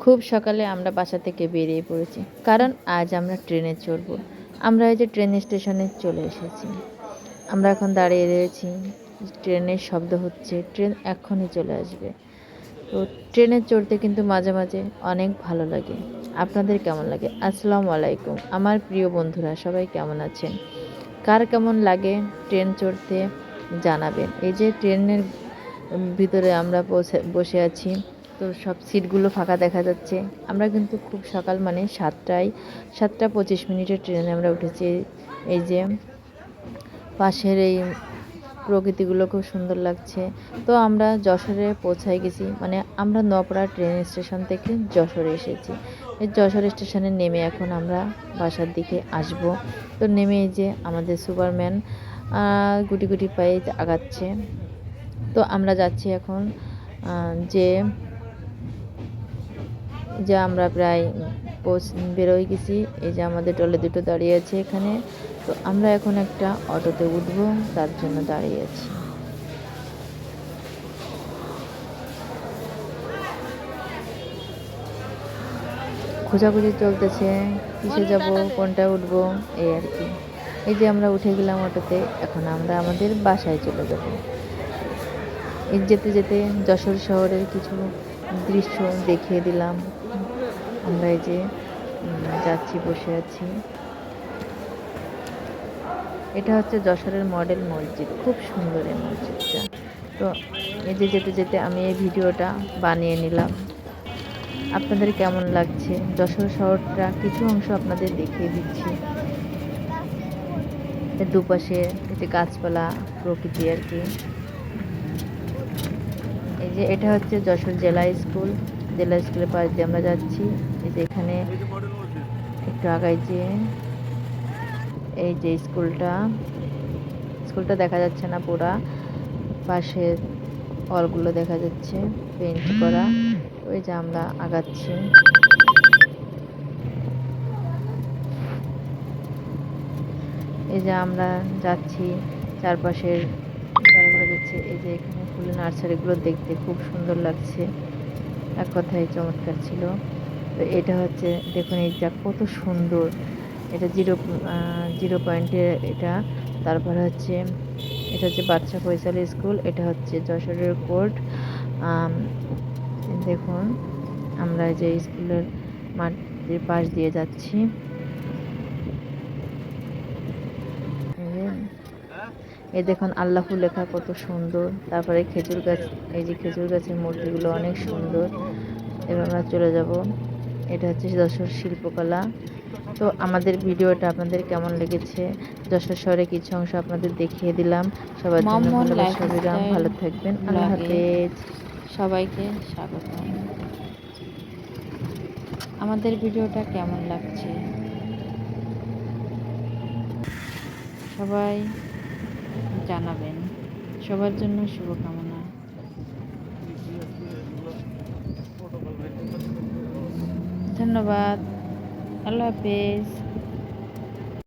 খুব সকালে আমরা বাসা থেকে বেরিয়ে পড়েছি। কারণ আজ আমরা ট্রেনে চড়ব। আমরা এই যে ট্রেন স্টেশনে চলে এসেছি। আমরা এখন দাঁড়িয়ে রয়েছি। ট্রেনের শব্দ হচ্ছে, ট্রেন এক্ষুনি চলে আসবে। তো ট্রেনে চড়তে কিন্তু মাঝে মাঝে অনেক ভালো লাগে। আপনাদের কেমন লাগে? আসসালামু আলাইকুম। আমার প্রিয় বন্ধুরা, সবাই কেমন আছেন? কার কেমন লাগে ট্রেন চড়তে জানাবেন। এই যে ট্রেনের ভিতরে আমরা বসে বসে আছি তো সব সিটগুলো ফাঁকা দেখা যাচ্ছে। আমরা কিন্তু খুব সকাল মানে সাতটায়, সাতটা পঁচিশ মিনিটের ট্রেনে আমরা উঠেছি। এই যে পাশের এই প্রকৃতিগুলো খুব সুন্দর লাগছে। তো আমরা যশোরে পৌঁছায় গেছি। মানে আমরা নপড়া ট্রেন স্টেশন থেকে যশোরে এসেছি। এই যশোর স্টেশনে নেমে এখন আমরা বাসার দিকে আসব। তো নেমে এই যে আমাদের সুপারম্যান গুটি গুটি পায়ে আগাচ্ছে। তো আমরা যাচ্ছি এখন যে যে আমরা প্রায় বেরোয় গেছি। এই যে আমাদের টলে দুটো দাঁড়িয়ে আছে এখানে। তো আমরা এখন একটা অটোতে উঠবো তার জন্য দাঁড়িয়ে আছি। খোঁজাখুঁজি চলতেছে কিসে যাব কোনটা উঠবো এই আর কি। এই যে আমরা উঠে গেলাম অটোতে এখন আমরা আমাদের বাসায় চলে যাব। এই যেতে যেতে যশোর শহরের কিছু দৃশ্য দেখিয়ে দিলাম। আমরা এই যে যাচ্ছি, বসে আছি। এটা হচ্ছে যশোরের মডেল মসজিদ। খুব সুন্দর এই মসজিদটা। তো এই যে যেতে যেতে আমি এই ভিডিওটা বানিয়ে নিলাম। আপনাদের কেমন লাগছে? যশোর শহরটা কিছু অংশ আপনাদের দেখিয়ে দিচ্ছি। দুপাশে যে গাছপালা প্রকৃতি আর কি। এই যে এটা হচ্ছে যশোর জেলা স্কুল। জেলা স্কুলের পাশ দিয়ে আমরা যাচ্ছি। এই যে এখানে একটু আগাই যে এই যে স্কুলটা স্কুলটা দেখা যাচ্ছে না পুরা। পাশের অলগুলো দেখা যাচ্ছে পেন্ট করা। ওই যে আমরা আগাচ্ছি। এই যে আমরা যাচ্ছি, চারপাশের এই যে এখানে ফুলের নার্সারিগুলো দেখতে খুব সুন্দর লাগছে। এক কথায় চমৎকার ছিল। তো এটা হচ্ছে, দেখুন এই এইটা কত সুন্দর। এটা জিরো জিরো পয়েন্টে এটা। তারপরে হচ্ছে, এটা হচ্ছে বাচ্চা ফয়সাল স্কুল, এটা হচ্ছে যশোরের কোর্ট। দেখুন, আমরা যে স্কুলের মাঠের পাশ দিয়ে যাচ্ছি এই যে- এই দেখুন আল্লাহু লেখা কত সুন্দর। তারপরে খেজুর গাছ এই যে খেজুর গাছের মূর্তিগুলো অনেক সুন্দর। এবার আমরা চলে যাব। এটা হচ্ছে যশোর শিল্পকলা। তো আমাদের ভিডিওটা আপনাদের কেমন লেগেছে? যশোর শহরে কিছু অংশ আপনাদের দেখিয়ে দিলাম। সবার জন্য ভালো থাকবেন। আল্লাহ হাফেজ। সবাইকে স্বাগত। আমাদের ভিডিওটা কেমন লাগছে? সবাই জানাবেন। সবার জন্য শুভকামনা। ধন্যবাদ। আল্লাহ হাফেজ।